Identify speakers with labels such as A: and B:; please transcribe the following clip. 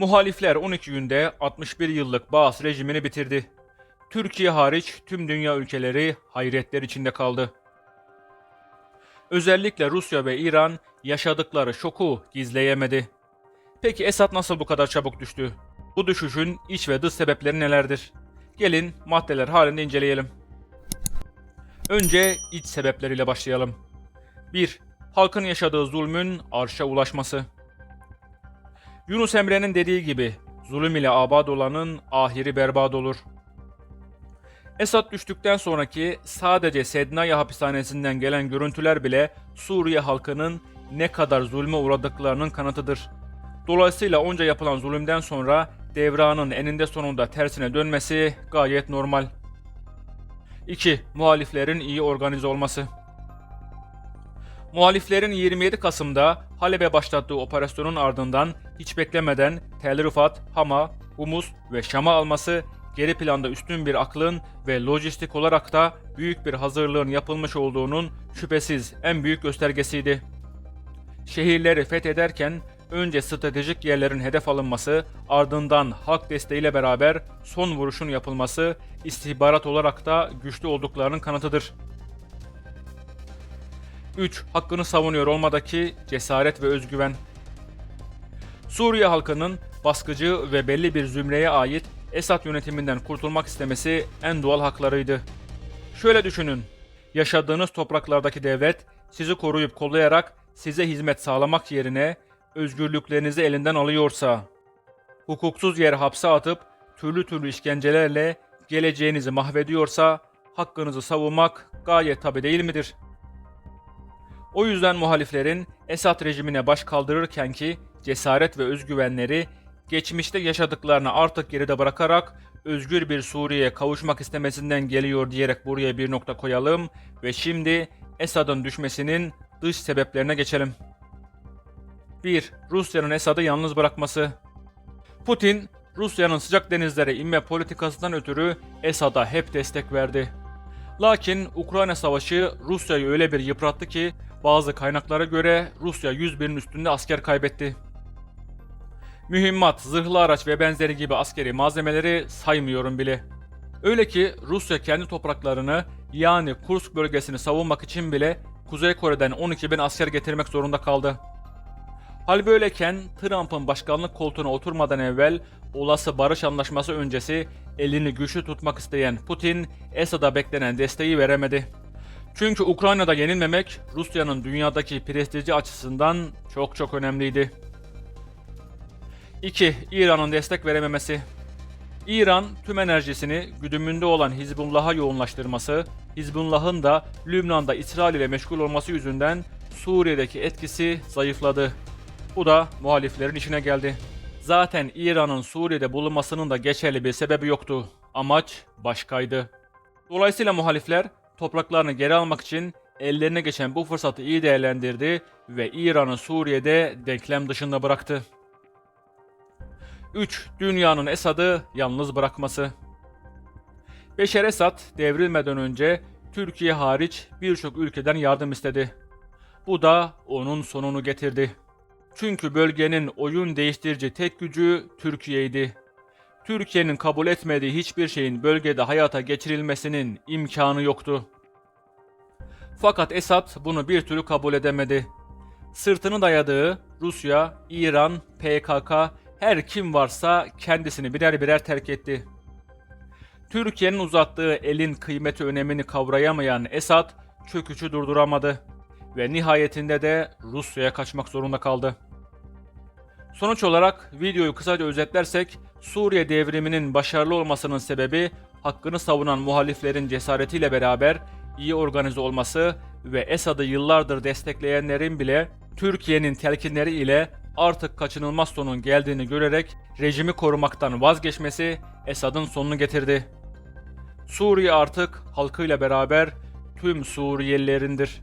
A: Muhalifler 12 günde 61 yıllık Baas rejimini bitirdi. Türkiye hariç tüm dünya ülkeleri hayretler içinde kaldı. Özellikle Rusya ve İran yaşadıkları şoku gizleyemedi. Peki Esad nasıl bu kadar çabuk düştü? Bu düşüşün iç ve dış sebepleri nelerdir? Gelin maddeler halinde inceleyelim. Önce iç sebepleriyle başlayalım. 1. Halkın yaşadığı zulmün arşa ulaşması. Yunus Emre'nin dediği gibi zulüm ile abad olanın ahiri berbat olur. Esad düştükten sonraki sadece Sednaya hapishanesinden gelen görüntüler bile Suriye halkının ne kadar zulme uğradıklarının kanıtıdır. Dolayısıyla onca yapılan zulümden sonra devranın eninde sonunda tersine dönmesi gayet normal. 2. Muhaliflerin iyi organize olması. Muhaliflerin 27 Kasım'da Halep'e başlattığı operasyonun ardından hiç beklemeden Tel Rifat, Hama, Humus ve Şam'ı alması geri planda üstün bir aklın ve lojistik olarak da büyük bir hazırlığın yapılmış olduğunun şüphesiz en büyük göstergesiydi. Şehirleri fethederken önce stratejik yerlerin hedef alınması, ardından halk desteğiyle beraber son vuruşun yapılması istihbarat olarak da güçlü olduklarının kanıtıdır. 3. Hakkını savunuyor olmadaki cesaret ve özgüven. Suriye halkının baskıcı ve belli bir zümreye ait Esad yönetiminden kurtulmak istemesi en doğal haklarıydı. Şöyle düşünün, yaşadığınız topraklardaki devlet sizi koruyup kollayarak size hizmet sağlamak yerine özgürlüklerinizi elinden alıyorsa, hukuksuz yere hapse atıp türlü türlü işkencelerle geleceğinizi mahvediyorsa hakkınızı savunmak gayet tabi değil midir? O yüzden muhaliflerin Esad rejimine baş kaldırırken ki cesaret ve özgüvenleri geçmişte yaşadıklarını artık geride bırakarak özgür bir Suriye'ye kavuşmak istemesinden geliyor diyerek buraya bir nokta koyalım ve şimdi Esad'ın düşmesinin dış sebeplerine geçelim. 1. Rusya'nın Esad'ı yalnız bırakması. Putin, Rusya'nın sıcak denizlere inme politikasından ötürü Esad'a hep destek verdi. Lakin Ukrayna Savaşı Rusya'yı öyle bir yıprattı ki bazı kaynaklara göre Rusya 100 binin üstünde asker kaybetti. Mühimmat, zırhlı araç ve benzeri gibi askeri malzemeleri saymıyorum bile. Öyle ki Rusya kendi topraklarını yani Kursk bölgesini savunmak için bile Kuzey Kore'den 12 bin asker getirmek zorunda kaldı. Hal böyleyken Trump'ın başkanlık koltuğuna oturmadan evvel olası barış anlaşması öncesi elini güçlü tutmak isteyen Putin Esad'a beklenen desteği veremedi. Çünkü Ukrayna'da yenilmemek Rusya'nın dünyadaki prestiji açısından çok çok önemliydi. 2. İran'ın destek verememesi. İran tüm enerjisini güdümünde olan Hizbullah'a yoğunlaştırması, Hizbullah'ın da Lübnan'da İsrail ile meşgul olması yüzünden Suriye'deki etkisi zayıfladı. Bu da muhaliflerin işine geldi. Zaten İran'ın Suriye'de bulunmasının da geçerli bir sebebi yoktu. Amaç başkaydı. Dolayısıyla muhalifler topraklarını geri almak için ellerine geçen bu fırsatı iyi değerlendirdi ve İran'ı Suriye'de denklem dışında bıraktı. 3. Dünyanın Esad'ı yalnız bırakması. Beşer Esad devrilmeden önce Türkiye hariç birçok ülkeden yardım istedi. Bu da onun sonunu getirdi. Çünkü bölgenin oyun değiştirici tek gücü Türkiye'ydi. Türkiye'nin kabul etmediği hiçbir şeyin bölgede hayata geçirilmesinin imkanı yoktu. Fakat Esad bunu bir türlü kabul edemedi. Sırtını dayadığı Rusya, İran, PKK her kim varsa kendisini birer birer terk etti. Türkiye'nin uzattığı elin kıymeti önemini kavrayamayan Esad çöküşü durduramadı ve nihayetinde de Rusya'ya kaçmak zorunda kaldı. Sonuç olarak videoyu kısaca özetlersek Suriye devriminin başarılı olmasının sebebi hakkını savunan muhaliflerin cesaretiyle beraber iyi organize olması ve Esad'ı yıllardır destekleyenlerin bile Türkiye'nin telkinleri ile artık kaçınılmaz sonun geldiğini görerek rejimi korumaktan vazgeçmesi Esad'ın sonunu getirdi. Suriye artık halkıyla beraber tüm Suriyelilerindir.